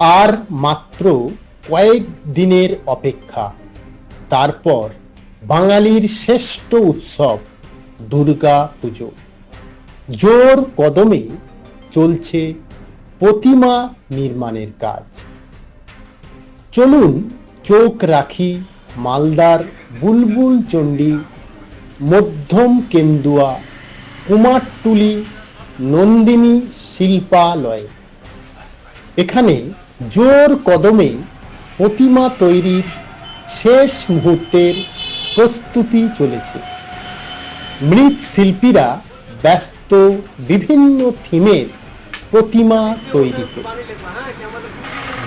আর মাত্র কয়েক দিনের অপেক্ষা। তারপর বাঙালির শ্রেষ্ঠ উৎসব দুর্গা পুজো। জোর কদমে চলছে প্রতিমা নির্মাণের কাজ। চলুন চোখ রাখি মালদার বুলবুল চণ্ডী, মধ্যম কেন্দুয়া, কুমারটুলি, নন্দিনী শিল্পালয়। এখানে জোর কদমে প্রতিমা তৈরির শেষ মুহূর্তের প্রস্তুতি চলেছে। মৃৎশিল্পীরা ব্যস্ত বিভিন্ন থিমের প্রতিমা তৈরিতে।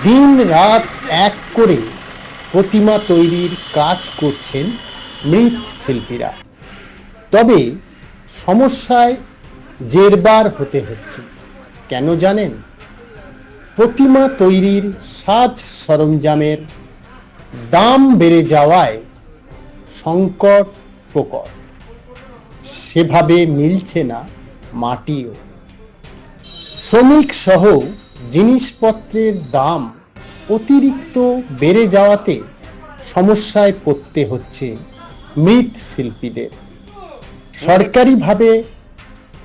দিন রাত এক করে প্রতিমা তৈরির কাজ করছেন মৃৎশিল্পীরা। তবে সমস্যায় জেরবার হতে হচ্ছে। কেন জানেন? প্রতিমা তৈরির সাজ সরঞ্জামের দাম বেড়ে যাওয়ায় সংকট প্রকট। সেভাবে মিলছে না মাটিও। শ্রমিক সহ জিনিসপত্রের দাম অতিরিক্ত বেড়ে যাওয়াতে সমস্যায় পড়তে হচ্ছে মৃৎশিল্পীদের সরকারিভাবে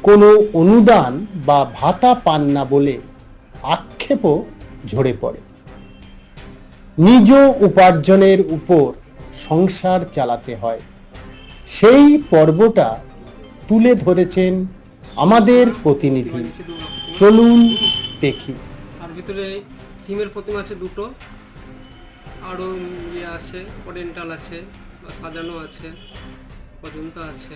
কোনো অনুদান বা ভাতা পান না বলে আক্ষেপও ঝরে পড়ে। নিজ উপার্জনের উপর সংসার চালাতে হয়। সেই পর্বটা তুলে ধরেছেন আমাদের প্রতিনিধি। চলুন দেখি। তার ভিতরে থিমের প্রতিমা আছে দুটো। আরও ইয়ে আছে, ওরিয়েন্টাল আছে সাজানো আছে, অজন্তা আছে।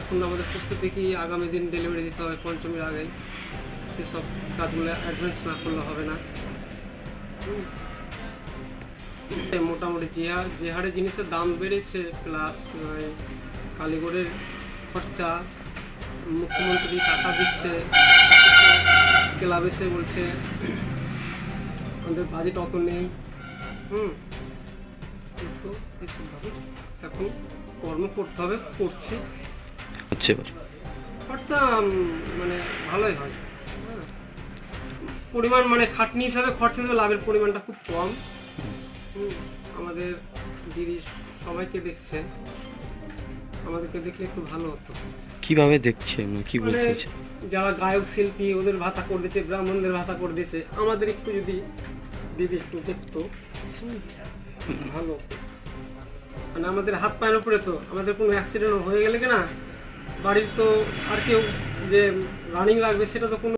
এখন আমাদের প্রস্তুতি কি আগামী দিন ডেলিভারি দিতে হবে পঞ্চমীর আগে সেসব কাজগুলো অ্যাডভান্স না করলে হবে না। মোটামুটি যে হার, যে হারে জিনিসের দাম বেড়েছে প্লাস কালীগড়ের খরচা, মুখ্যমন্ত্রী টাকা দিচ্ছে, ক্লাব এসে বলছে, আমাদের বাজেট অত নেই। হুম এখন কর্ম করতে হবে, করছি। হচ্ছে এবার। খরচা মানে ভালোই হয়। পরিমাণ মানে খাটনি হিসাবে খরচা হিসাবে লাভের পরিমাণটা খুব কম। আমাদের দিদি সবাইকে দেখছে। আমাদেরকে দেখলে একটু ভালো হতো। কীভাবে দেখছে? কি মানে বলতে যারা গায়ক শিল্পী ওদের ভাতা করে দিচ্ছে ব্রাহ্মণদের ভাতা করে দিয়েছে আমাদের একটু যদি দিদি একটু দেখতো ভালো মানে আমাদের হাত পায়ের উপরে তো আমাদের কোনো অ্যাক্সিডেন্ট হয়ে গেলে কি না বাড়ির তো আর কেউ যে রানিং লাগবে সেটা তো কোনো